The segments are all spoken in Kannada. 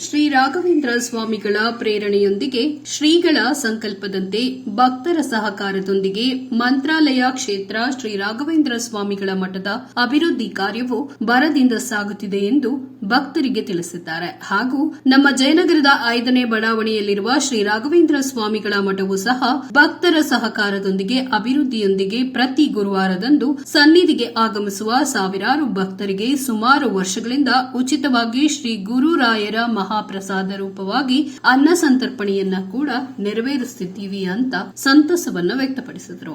ಶ್ರೀ ರಾಘವೇಂದ್ರ ಸ್ವಾಮಿಗಳ ಪ್ರೇರಣೆಯೊಂದಿಗೆ ಶ್ರೀಗಳ ಸಂಕಲ್ಪದಂತೆ ಭಕ್ತರ ಸಹಕಾರದೊಂದಿಗೆ ಮಂತ್ರಾಲಯ ಕ್ಷೇತ್ರ ಶ್ರೀ ರಾಘವೇಂದ್ರ ಸ್ವಾಮಿಗಳ ಮಠದ ಅಭಿವೃದ್ಧಿ ಕಾರ್ಯವು ಭರದಿಂದ ಸಾಗುತ್ತಿದೆ ಎಂದು ಭಕ್ತರಿಗೆ ತಿಳಿಸಿದ್ದಾರೆ. ಹಾಗೂ ನಮ್ಮ ಜಯನಗರದ ಐದನೇ ಬಡಾವಣೆಯಲ್ಲಿರುವ ಶ್ರೀ ರಾಘವೇಂದ್ರ ಸ್ವಾಮಿಗಳ ಮಠವು ಸಹ ಭಕ್ತರ ಸಹಕಾರದೊಂದಿಗೆ ಅಭಿವೃದ್ಧಿಯೊಂದಿಗೆ ಪ್ರತಿ ಗುರುವಾರದಂದು ಸನ್ನಿಧಿಗೆ ಆಗಮಿಸುವ ಸಾವಿರಾರು ಭಕ್ತರಿಗೆ ಸುಮಾರು ವರ್ಷಗಳಿಂದ ಉಚಿತವಾಗಿ ಶ್ರೀ ಗುರುರಾಯರ ಮಹಾಪ್ರಸಾದ ರೂಪವಾಗಿ ಅನ್ನ ಸಂತರ್ಪಣೆಯನ್ನ ಕೂಡ ನೆರವೇರಿಸುತ್ತಿದ್ದೀವಿ ಅಂತ ಸಂತಸವನ್ನ ವ್ಯಕ್ತಪಡಿಸಿದರು.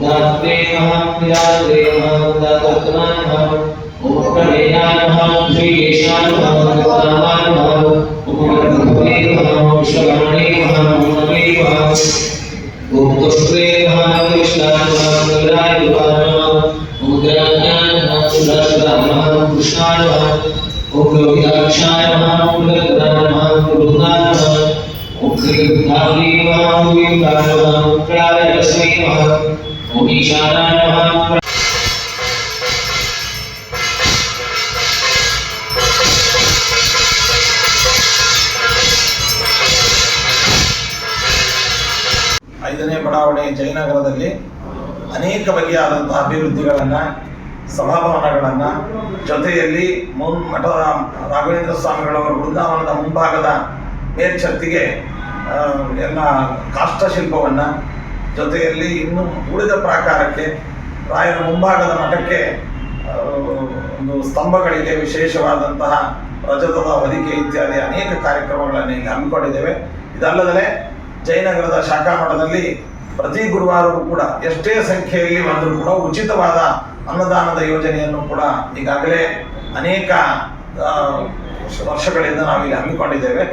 दत्ते नमः विराजे नमः दत्तमा नमः उपकरणा नमः श्रीयेशा नमः कृतामा नमः उपकरणे नमः विश्वकरणे नमः नमे नमः उपकुष्टे नमः कृष्णा नमः कृदाय नमः उपकरणा नमः सुदर्शना नमः कृष्णा नमः उपयोगिताक्षाय नमः उपकरणा नमः कृष्णा नमः उपकृताली नमः उपयुक्ता नमः प्राय तस्मै नमः। ಐದನೇ ಬಡಾವಣೆ ಜಯನಗರದಲ್ಲಿ ಅನೇಕ ಬಗೆಯಾದಂತಹ ಅಭಿವೃದ್ಧಿಗಳನ್ನು ಸಭಾಭವನಗಳನ್ನು ಜೊತೆಯಲ್ಲಿ ಮುನ್ ಮಠದ ರಾಘವೇಂದ್ರ ಸ್ವಾಮಿಗಳವರ ವೃಂದಾವನದ ಮುಂಭಾಗದ ಮೇಲ್ಛತ್ತಿಗೆ ಎಲ್ಲ ಕಾಷ್ಟಶಿಲ್ಪವನ್ನು ಜೊತೆಯಲ್ಲಿ ಇನ್ನು ಉಳಿದ ಪ್ರಾಕಾರಕ್ಕೆ ರಾಯರ ಮುಂಭಾಗದ ಮಠಕ್ಕೆ ಒಂದು ಸ್ತಂಭಗಳಿಗೆ ವಿಶೇಷವಾದಂತಹ ರಜತದ ಹೊದಿಕೆ ಇತ್ಯಾದಿ ಅನೇಕ ಕಾರ್ಯಕ್ರಮಗಳನ್ನು ಇಲ್ಲಿ ಹಮ್ಮಿಕೊಂಡಿದ್ದೇವೆ. ಇದಲ್ಲದೆ ಜಯನಗರದ ಶಾಖಾ ಮಠದಲ್ಲಿ ಪ್ರತಿ ಗುರುವಾರವೂ ಕೂಡ ಎಷ್ಟೇ ಸಂಖ್ಯೆಯಲ್ಲಿ ಬಂದರೂ ಕೂಡ ಉಚಿತವಾದ ಅನ್ನದಾನದ ಯೋಜನೆಯನ್ನು ಕೂಡ ಈಗಾಗಲೇ ಅನೇಕ ವರ್ಷಗಳಿಂದ ವರ್ಷಗಳಿಂದ ನಾವಿಲ್ಲಿ ಹಮ್ಮಿಕೊಂಡಿದ್ದೇವೆ.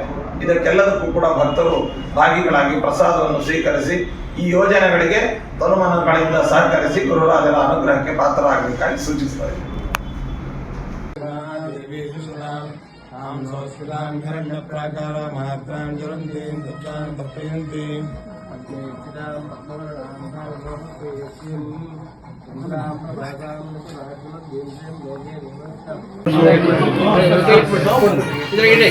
ಇದಕ್ಕೆಲ್ಲದಕ್ಕೂ ಕೂಡ ಭಕ್ತರು ಭಾಗಿಗಳಾಗಿ ಪ್ರಸಾದವನ್ನು ಸ್ವೀಕರಿಸಿ ಈ ಯೋಜನೆಗಳಿಗೆ ತನುಮನಗಳಿಂದ ಸಹಕರಿಸಿ ಗುರುರಾಜರ ಅನುಗ್ರಹಕ್ಕೆ ಪಾತ್ರರಾಗಬೇಕಾಗಿ ಸೂಚಿಸುತ್ತದೆ ओम या पनेरे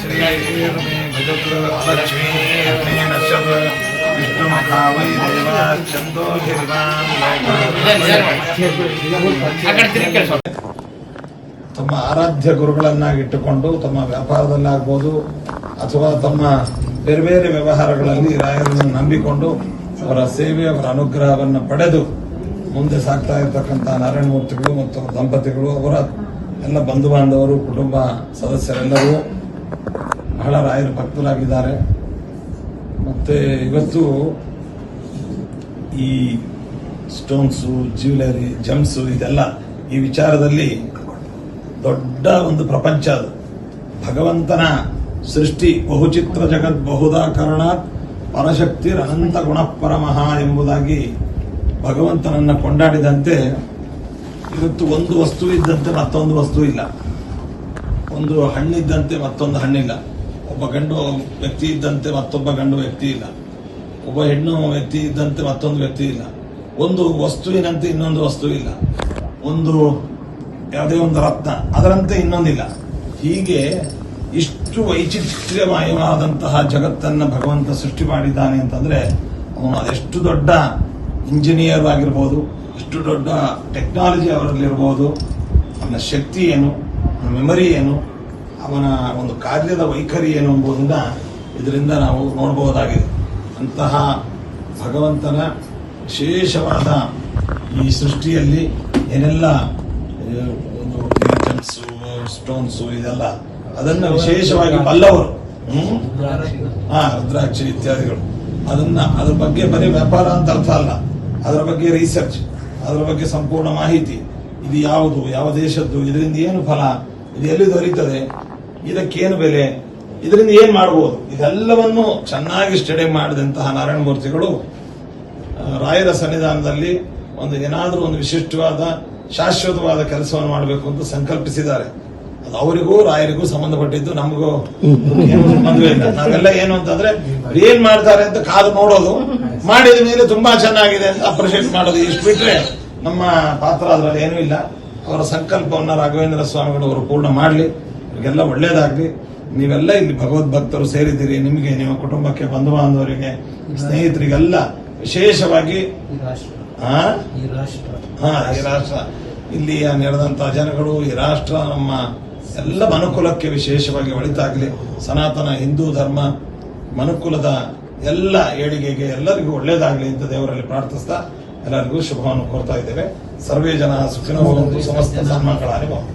श्री भजत्र लक्ष्मी नक्षत्र ತಮ್ಮ ಆರಾಧ್ಯ ಗುರುಗಳನ್ನಾಗಿಟ್ಟುಕೊಂಡು ತಮ್ಮ ವ್ಯಾಪಾರದಲ್ಲಾಗ್ಬೋದು ಅಥವಾ ತಮ್ಮ ಬೇರೆ ಬೇರೆ ವ್ಯವಹಾರಗಳಲ್ಲಿ ರಾಯರನ್ನು ನಂಬಿಕೊಂಡು ಅವರ ಸೇವೆ, ಅವರ ಅನುಗ್ರಹವನ್ನು ಪಡೆದು ಮುಂದೆ ಸಾಗ್ತಾ ಇರತಕ್ಕಂಥ ನಾರಾಯಣಮೂರ್ತಿಗಳು ಮತ್ತು ದಂಪತಿಗಳು, ಅವರ ಎಲ್ಲ ಬಂಧು ಬಾಂಧವರು ಕುಟುಂಬ ಸದಸ್ಯರೆಲ್ಲರೂ ಬಹಳ ರಾಯರ ಭಕ್ತರಾಗಿದ್ದಾರೆ. ಮತ್ತೆ ಇವತ್ತು ಈ ಸ್ಟೋನ್ಸು ಜ್ಯುವೆಲರಿ ಜಮ್ಸು ಇದೆಲ್ಲ ಈ ವಿಚಾರದಲ್ಲಿ ದೊಡ್ಡ ಒಂದು ಪ್ರಪಂಚ ಅದು. ಭಗವಂತನ ಸೃಷ್ಟಿ ಬಹುಚಿತ್ರ ಜಗತ್ ಬಹುದಾ ಕಾರಣ ಪರಶಕ್ತಿ ಅನಂತ ಗುಣಪರಮಃ ಎಂಬುದಾಗಿ ಭಗವಂತನನ್ನು ಕೊಂಡಾಡಿದಂತೆ ಇವತ್ತು ಒಂದು ವಸ್ತು ಇದ್ದಂತೆ ಮತ್ತೊಂದು ವಸ್ತು ಇಲ್ಲ. ಒಂದು ಹಣ್ಣಿದ್ದಂತೆ ಮತ್ತೊಂದು ಹಣ್ಣಿಲ್ಲ. ಒಬ್ಬ ಗಂಡು ವ್ಯಕ್ತಿ ಇದ್ದಂತೆ ಮತ್ತೊಬ್ಬ ಗಂಡು ವ್ಯಕ್ತಿ ಇಲ್ಲ. ಒಬ್ಬ ಹೆಣ್ಣು ವ್ಯಕ್ತಿ ಇದ್ದಂತೆ ಮತ್ತೊಂದು ವ್ಯಕ್ತಿ ಇಲ್ಲ. ಒಂದು ವಸ್ತುವಿನಂತೆ ಇನ್ನೊಂದು ವಸ್ತು ಇಲ್ಲ. ಒಂದು ಯಾವುದೇ ಒಂದು ರತ್ನ, ಅದರಂತೆ ಇನ್ನೊಂದಿಲ್ಲ. ಹೀಗೆ ಇಷ್ಟು ವೈಚಿತ್ರ್ಯಮಯವಾದಂತಹ ಜಗತ್ತನ್ನು ಭಗವಂತ ಸೃಷ್ಟಿ ಮಾಡಿದ್ದಾನೆ ಅಂತಂದ್ರೆ ಅವನು ಅದೆಷ್ಟು ದೊಡ್ಡ ಇಂಜಿನಿಯರ್ ಆಗಿರ್ಬೋದು, ಎಷ್ಟು ದೊಡ್ಡ ಟೆಕ್ನಾಲಜಿ ಅವರಲ್ಲಿರ್ಬೋದು. ಅವನ ಶಕ್ತಿ ಏನು ಮೆಮರಿ ಏನು ಅವನ ಒಂದು ಕಾರ್ಯದ ವೈಖರಿ ಏನು ಎಂಬುದನ್ನ ಇದರಿಂದ ನಾವು ನೋಡಬಹುದಾಗಿದೆ. ಅಂತಹ ಭಗವಂತನ ವಿಶೇಷವಾದ ಈ ಸೃಷ್ಟಿಯಲ್ಲಿ ಏನೆಲ್ಲ ಒಂದು ಸ್ಟೋನ್ಸು ಇದೆಲ್ಲ, ಅದನ್ನ ವಿಶೇಷವಾಗಿ ಬಲ್ಲವರು? ಹಾ ರುದ್ರಾಕ್ಷಿ ಇತ್ಯಾದಿಗಳು. ಅದನ್ನ, ಅದ್ರ ಬಗ್ಗೆ ಬರೀ ವ್ಯಾಪಾರ ಅಂತ ಅರ್ಥ ಅಲ್ಲ. ಅದರ ಬಗ್ಗೆ ರಿಸರ್ಚ್ ಅದರ ಬಗ್ಗೆ ಸಂಪೂರ್ಣ ಮಾಹಿತಿ. ಇದು ಯಾವುದು, ಯಾವ ದೇಶದ್ದು, ಇದರಿಂದ ಏನು ಫಲ, ಇದು ಎಲ್ಲಿ ದೊರೀತದೆ? ಇದಕ್ಕೇನು ಬೆಲೆ? ಇದರಿಂದ ಏನ್ ಮಾಡಬಹುದು ಇದೆಲ್ಲವನ್ನು ಚೆನ್ನಾಗಿ ಸ್ಟಡಿ ಮಾಡಿದಂತಹ ನಾರಾಯಣ ಮೂರ್ತಿಗಳು ರಾಯರ ಸನ್ನಿಧಾನದಲ್ಲಿ ಒಂದು ಏನಾದರೂ ಒಂದು ವಿಶಿಷ್ಟವಾದ, ಶಾಶ್ವತವಾದ ಕೆಲಸವನ್ನು ಮಾಡಬೇಕು ಅಂತ ಸಂಕಲ್ಪಿಸಿದ್ದಾರೆ. ಅದು ಅವರಿಗೂ, ರಾಯರಿಗೂ ಸಂಬಂಧಪಟ್ಟಿದ್ದು, ನಮಗೂ ಸಂಬಂಧವೇ ಇಲ್ಲ. ನಾವೆಲ್ಲ ಏನು ಅಂತಂದ್ರೆ ಏನ್ ಮಾಡ್ತಾರೆ ಅಂತ ಕಾದು ನೋಡೋದು. ಮಾಡಿದ ಮೇಲೆ ತುಂಬಾ ಚೆನ್ನಾಗಿದೆ ಅಂತ ಅಪ್ರಿಷಿಯೇಟ್ ಮಾಡೋದು. ಇಷ್ಟು ಬಿಟ್ರೆ ನಮ್ಮ ಪಾತ್ರ ಅದರಲ್ಲಿ ಏನೂ ಇಲ್ಲ. ಅವರ ಸಂಕಲ್ಪವನ್ನು ರಾಘವೇಂದ್ರ ಸ್ವಾಮಿಗಳು ಅವರು ಪೂರ್ಣ ಮಾಡಲಿ. ಅವ್ರಿಗೆಲ್ಲ ಒಳ್ಳೇದಾಗ್ಲಿ. ನೀವೆಲ್ಲ ಇಲ್ಲಿ ಭಗವದ್ ಭಕ್ತರು ಸೇರಿದ್ದೀರಿ. ನಿಮಗೆ ನಿಮ್ಮ ಕುಟುಂಬಕ್ಕೆ ಬಂಧು ಬಾಂಧವರಿಗೆ ಸ್ನೇಹಿತರಿಗೆಲ್ಲ ವಿಶೇಷವಾಗಿ ಈ ರಾಷ್ಟ್ರ. ಇಲ್ಲಿ ನೆರೆದಂತಹ ಜನಗಳು ಈ ರಾಷ್ಟ್ರ ನಮ್ಮ ಎಲ್ಲ ಮನುಕುಲಕ್ಕೆ ವಿಶೇಷವಾಗಿ ಒಳಿತಾಗಲಿ. ಸನಾತನ ಹಿಂದೂ ಧರ್ಮ ಮನುಕುಲದ ಎಲ್ಲ ಏಳಿಗೆಗೆ ಎಲ್ಲರಿಗೂ ಒಳ್ಳೇದಾಗಲಿ ಅಂತ ದೇವರಲ್ಲಿ ಪ್ರಾರ್ಥಿಸ್ತಾ ಎಲ್ಲರಿಗೂ ಶುಭವನ್ನು ಕೋರ್ತಾ ಇದ್ದೇವೆ. ಸರ್ವೇ ಜನ ಸುಖಿನ ಭವಂತು ಸಮಸ್ತ ಧರ್ಮಗಳ ಭವಂತು.